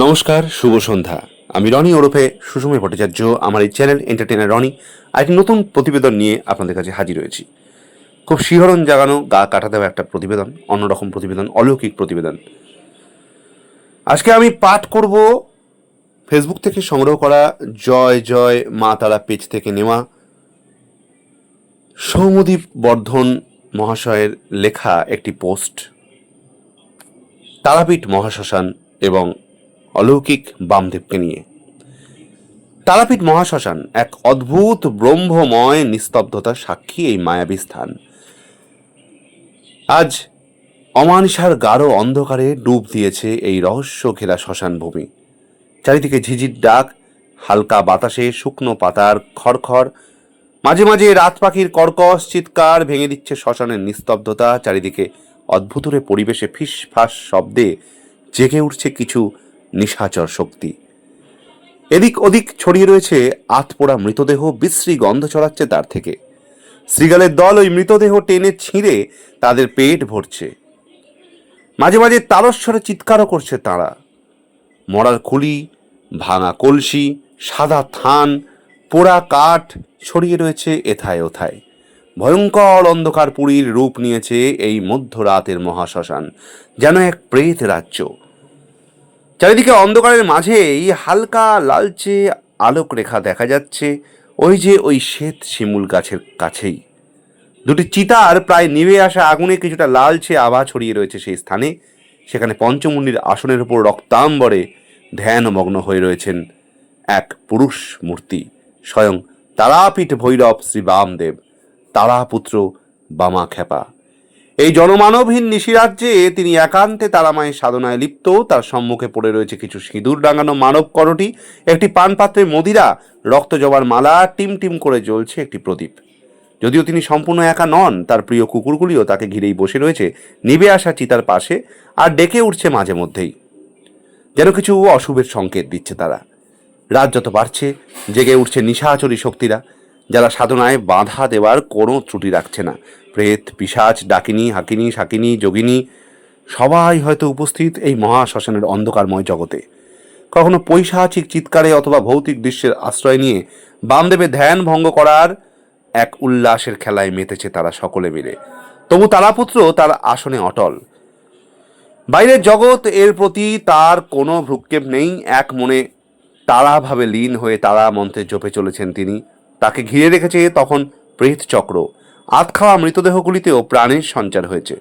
নমস্কার, শুভ সন্ধ্যা। আমি রনি ওরফে সুষময় ভট্টাচার্য, আমার এই চ্যানেল এন্টারটেনার রনি আরেকটি নতুন প্রতিবেদন নিয়ে আপনাদের কাছে হাজির হয়েছি। খুব শিহরণ জাগানো, গা কাটা দেওয়া একটা প্রতিবেদন, অন্যরকম প্রতিবেদন, অলৌকিক প্রতিবেদন। আজকে আমি পাঠ করব ফেসবুক থেকে সংগ্রহ করা জয় জয়, মা তারা পেজ থেকে নেওয়া সৌমদীপ বর্ধন মহাশয়ের লেখা একটি পোস্ট, তারাপীঠ মহাশ্মশান এবং অলৌকিক বামদেবকে নিয়ে। তারাপীঠ মহাশ্মশান এক অদ্ভুত ব্রহ্মময় নিস্তব্ধতার সাক্ষী এই মায়াবী স্থান। আজ অমানিসার গাঢ় অন্ধকারে ডুব দিয়েছে এই রহস্য ঘেরা শ্মশান ভূমি। চারিদিকে ঝিঝির ডাক, হালকা বাতাসে শুকনো পাতার খড়খড়, মাঝে মাঝে রাত পাখির কর্কশ চিৎকার ভেঙে দিচ্ছে শ্মশানের নিস্তব্ধতা, চারিদিকে অদ্ভুতরে পরিবেশে ফিস ফাস শব্দে জেগে উঠছে কিছু নিশাচর শক্তি। এদিক ওদিক ছড়িয়ে রয়েছে আতপোড়া মৃতদেহ, বিশ্রী গন্ধ ছড়াচ্ছে তার থেকে। শ্রীগালের দল ওই মৃতদেহ টেনে ছিঁড়ে তাদের পেট ভরছে। মাঝে মাঝে তারস্বরে চিৎকারও করছে তারা। মরার খুলি, ভাঙা কলসি, সাদা থান, পোড়া কাঠ ছড়িয়ে রয়েছে এথায় ওথায়। ভয়ঙ্কর অন্ধকার পুরীর রূপ নিয়েছে এই মধ্যরাতের মহাশ্মশান, যেন এক প্রেত রাজ্য। চারিদিকে অন্ধকারের মাঝেই হালকা লালচে আলোক রেখা দেখা যাচ্ছে। ওই যে ওই শ্বেত শিমুল গাছের কাছেই। দুটি চিতার প্রায় নিভে আসা আগুনে কিছুটা লালচে আভা ছড়িয়ে রয়েছে সেই স্থানে। সেখানে পঞ্চমুণ্ডির আসনের উপর রক্তাম্বরে ধ্যানমগ্ন হয়ে রয়েছেন এক পুরুষ মূর্তি, স্বয়ং তারাপীঠ ভৈরব শ্রী বামদেব। তারাপুত্র বামা খেপা এই জনমানবহীন নিশিরাজ্যে তিনি একান্তে তারামায়ের সাধনায় লিপ্ত। তার সম্মুখে পড়ে রয়েছে কিছু সিঁদুর ডাঙানো মানব করটি। একটি পানপাত্রে মদিরা, রক্ত জবার মালা, টিম টিম করে জ্বলছে একটি প্রদীপ। যদিও তিনি সম্পূর্ণ একা নন, তার প্রিয় কুকুরগুলিও তাকে ঘিরেই বসে রয়েছে, নিবে আসা চিতার পাশে আর ডেকে উঠছে মাঝে মধ্যেই। যেন কিছু অশুভের সংকেত দিচ্ছে তারা। রাত যত বাড়ছে, জেগে উঠছে নিশাচরী শক্তিরা। যারা সাধনায় বাধা দেওয়ার কোনো ত্রুটি রাখছে না। প্রেত পিসাচ ডাকিনী, হাকিনী শাকিনী যোগিনী, সবাই হয়তো উপস্থিত এই মহাশ্মশানের অন্ধকারময় জগতে। কখনো পৈশাচিক চিৎকারে অথবা ভৌতিক দৃশ্যের আশ্রয় নিয়ে বামদেবের ধ্যান ভঙ্গ করার এক উল্লাসের খেলায় মেতেছে তারা সকলে মিলে। তবু তারাপুত্র তার আসনে অটল। বাইরের জগৎ এর প্রতি তার কোনো ভ্রুক্ষেপ নেই। এক মনে তারাভাবে লীন হয়ে তারা মন্ত্রে জপে চলেছেন তিনি। তাকে ঘিরে রেখেছে তখন প্রেত চক্র। আতখাওয়া মৃতদেহগুলিতেও প্রাণের সঞ্চার হয়েছে।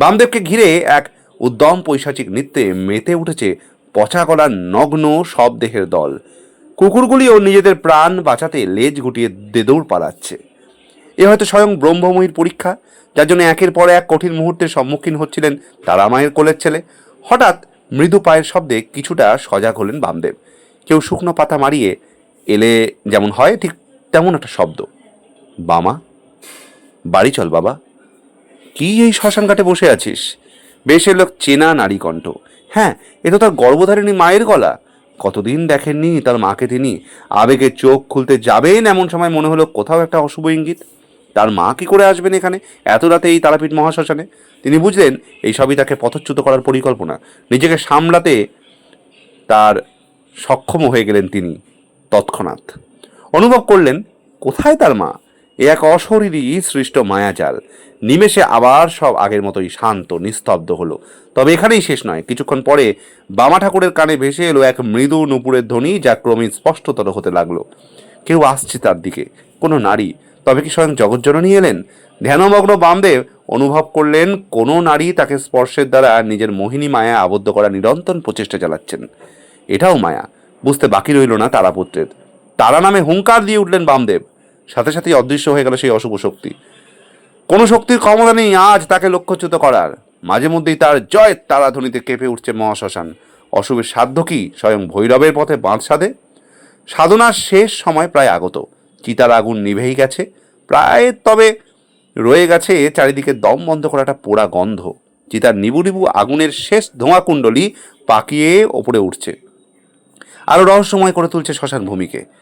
বামদেবকে ঘিরে এক উদ্যম পৈশাচিক নৃত্যে মেতে উঠেছে পচা গলার নগ্ন সব দেহের দল। কুকুরগুলিও নিজেদের প্রাণ বাঁচাতে লেজ গুটিয়ে দেদৌড় পালাচ্ছে। এ হয়তো স্বয়ং ব্রহ্মময়ীর পরীক্ষা, যার জন্য একের পর এক কঠিন মুহূর্তের সম্মুখীন হচ্ছিলেন তারা মায়ের কোলের ছেলে। হঠাৎ মৃদু পায়ের শব্দে কিছুটা সজাগ হলেন বামদেব। কেউ শুকনো পাতা মারিয়ে এলে যেমন হয়, ঠিক তেমন একটা শব্দ। বামা, বাড়ি চল বাবা। কি এই শ্মশান ঘাটে বসে আছিস? বেশ লোক চেনা নারী কণ্ঠ। হ্যাঁ এ তো তার গর্ভধারিণী মায়ের গলা। কতদিন দেখেননি তার মাকে তিনি? আবেগে চোখ খুলতে যাবেন এমন সময় মনে হলো কোথাও একটা অশুভ ইঙ্গিত। তার মা কি করে আসবেন এখানে? এত রাতে এই তারাপীঠ মহাশ্মশানে? তিনি বুঝলেন এই সবই তাকে পথচ্যুত করার পরিকল্পনা। নিজেকে সামলাতে তার সক্ষম হয়ে গেলেন তিনি তৎক্ষণাৎ। অনুভব করলেন, কোথায় তার মা? এ এক অশরীরী সৃষ্ট মায়াজাল। নিমেষে আবার সব আগের মতোই শান্ত, নিস্তব্ধ হলো। তবে এখানেই শেষ নয়। কিছুক্ষণ পরে বামা ঠাকুরের কানে ভেসে এলো এক মৃদু নুপুরের ধ্বনি, যা ক্রমে স্পষ্টতর হতে লাগল। কেউ আসছে তার দিকে? কোনো নারী? তবে কি স্বয়ং জগজ্জননী এলেন? ধ্যানমগ্ন বামদেব অনুভব করলেন, কোনো নারী তাকে স্পর্শের দ্বারা নিজের মোহিনী মায়া আবদ্ধ করা নিরন্তর প্রচেষ্টা চালাচ্ছেন। এটাও মায়া। বুঝতে বাকি রইল না তারাপুত্রের। তারা নামে হুঙ্কার দিয়ে উঠলেন বামদেব। সাথে সাথেই অদৃশ্য হয়ে গেল সেই অশুভ শক্তি। কোনো শক্তির ক্ষমতা নেই আজ তাকে লক্ষ্যচ্যুত করার। মাঝে মধ্যেই তার জয় তারাধ্বনিতে কেঁপে উঠছে মহাশ্মশান। অশুভের সাধ্য কি? স্বয়ং ভৈরবের পথে বাঁধ সাধে? সাধনার শেষ সময় প্রায় আগত। চিতার আগুন নিভেই গেছে। প্রায় তবে রয়ে গেছে চারিদিকে দম বন্ধ করা একটা পোড়া গন্ধ। চিতার নিবু নিবু আগুনের শেষ ধোঁয়া ধোঁয়াকুণ্ডলি পাকিয়ে ওপরে উঠছে। আরও রহস্যময় করে তুলছে শ্মশান ভূমিকে।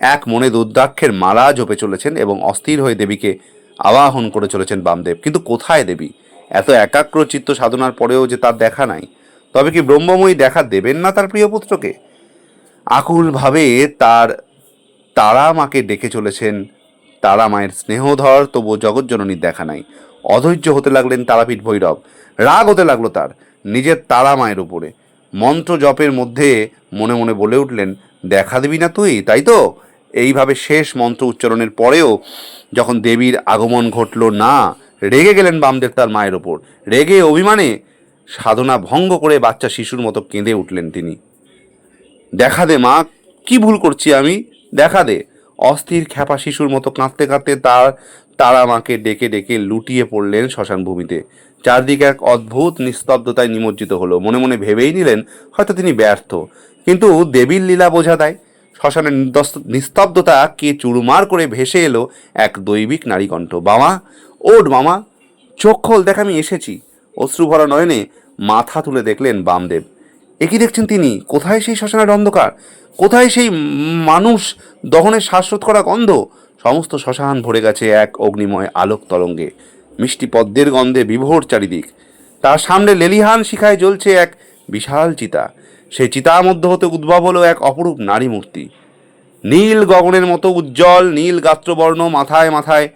এক মনে দুর্দাক্ষের মালা জপে চলেছেন এবং অস্থির হয়ে দেবীকে আবাহন করে চলেছেন বামদেব। কিন্তু কোথায় দেবী? এত একাগ্র চিত্ত সাধনার পরেও যে তার দেখা নাই। তবে কি ব্রহ্মময়ী দেখা দেবেন না তার প্রিয় পুত্রকে? আকুলভাবে তার তারা মাকে ডেকে চলেছেন। তারা মায়ের স্নেহধর তবু জগৎজননীর দেখা নাই। অধৈর্য হতে লাগলেন তারাপীঠ ভৈরব। রাগ হতে লাগল তার, নিজের তারা মায়ের উপরে। মন্ত্র জপের মধ্যে মনে মনে বলে উঠলেন, দেখা দিবি না তুই, তাই তো? এইভাবে শেষ মন্ত্র উচ্চারণের পরেও যখন দেবীর আগমন ঘটল, না, রেগে গেলেন বামদেব তার মায়ের ওপর। রেগে অভিমানে সাধনা ভঙ্গ করে বাচ্চা শিশুর মতো কেঁদে উঠলেন তিনি। দেখা দে, মা, কি ভুল করছি আমি? দেখা দে, অস্থির খ্যাপা শিশুর মতো কাঁদতে কাঁদতে তার তারা মাকে ডেকে ডেকে লুটিয়ে পড়লেন শ্মশান ভূমিতে। চারদিকে এক অদ্ভুত নিস্তব্ধতায় নিমজ্জিত হলো। মনে মনে ভেবেই নিলেন হয়তো তিনি ব্যর্থ। কিন্তু দেবীর লীলা বোঝা দেয়। শ্মশানের নিস্তব্ধতা কে চুরমার করে ভেসে এলো এক দৈবিক নারীকণ্ঠ। বামা ওড মামা, চোখ খোল, দেখ আমি এসেছি। অশ্রুভরা নয়নে মাথা তুলে দেখলেন বামদেব। একই দেখছেন তিনি? কোথায় সেই শ্মশানের অন্ধকার? কোথায় সেই মানুষ? দহনের শ্বাসরোধ করা গন্ধ? সমস্ত শ্মশান ভরে গেছে এক অগ্নিময় আলোক তরঙ্গে। মিষ্টি পদ্মের গন্ধে বিভোর চারিদিক। তার সামনে লেলিহান শিখায় জ্বলছে এক বিশাল চিতা। সেই চিতার মধ্য হতে উদ্ভব হলো এক অপরূপ নারী মূর্তি। নীল গগনের মতো উজ্জ্বল, নীল গাত্রবর্ণ, মাথায় মাথায়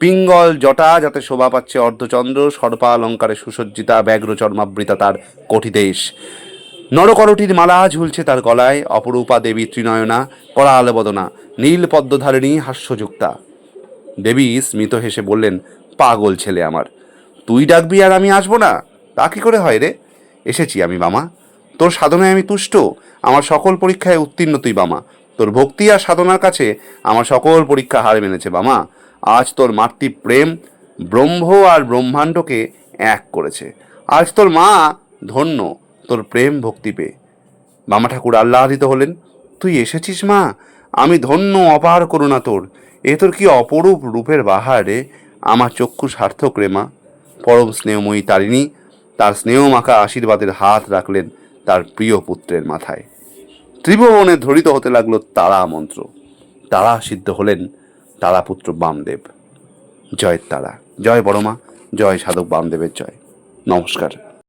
পিঙ্গল জটা যাতে শোভা পাচ্ছে অর্ধচন্দ্র সর্পা অলঙ্কারে সুসজ্জিতা, ব্যগ্র চর্মাবৃতা তার কঠিদেশ নরকরটির মালা ঝুলছে তার গলায়, অপরূপা দেবী ত্রিনয়না করাল বদনা নীল পদ্মধারিণী হাস্যযুক্তা। দেবী স্মিত হেসে বললেন, পাগল ছেলে আমার, তুই ডাকবি আর আমি আসব না? তা কি করে হয় রে? এসেছি আমি বামা তোর সাধনায় আমি তুষ্ট, আমার সকল পরীক্ষায় উত্তীর্ণ তুই বামা। তোর ভক্তি আর সাধনার কাছে আমার সকল পরীক্ষা হার মেনেছে বামা। আজ তোর মাতৃ প্রেম ব্রহ্ম আর ব্রহ্মাণ্ডকে এক করেছে। আজ তোর মা ধন্য, তোর প্রেম ভক্তি পেয়ে। মামা ঠাকুর আল্লাহিত হলেন, তুই এসেছিস মা? আমি ধন্য, অপার করুণা তোর। এ তোর কি অপরূপ রূপের বাহার রে? আমার চক্ষু সার্থক রে মা। পরম স্নেহময়ী তারিণী তার স্নেহ মাখা আশীর্বাদের হাত রাখলেন। তার প্রিয় পুত্রের মাথায়। ত্রিভুবনে ধরিত হতে লাগল তারা মন্ত্র। তারা সিদ্ধ হলেন তারাপুত্র বামদেব। জয় তারা। জয় বড়মা, জয় সাধক বামদেবের জয়। নমস্কার।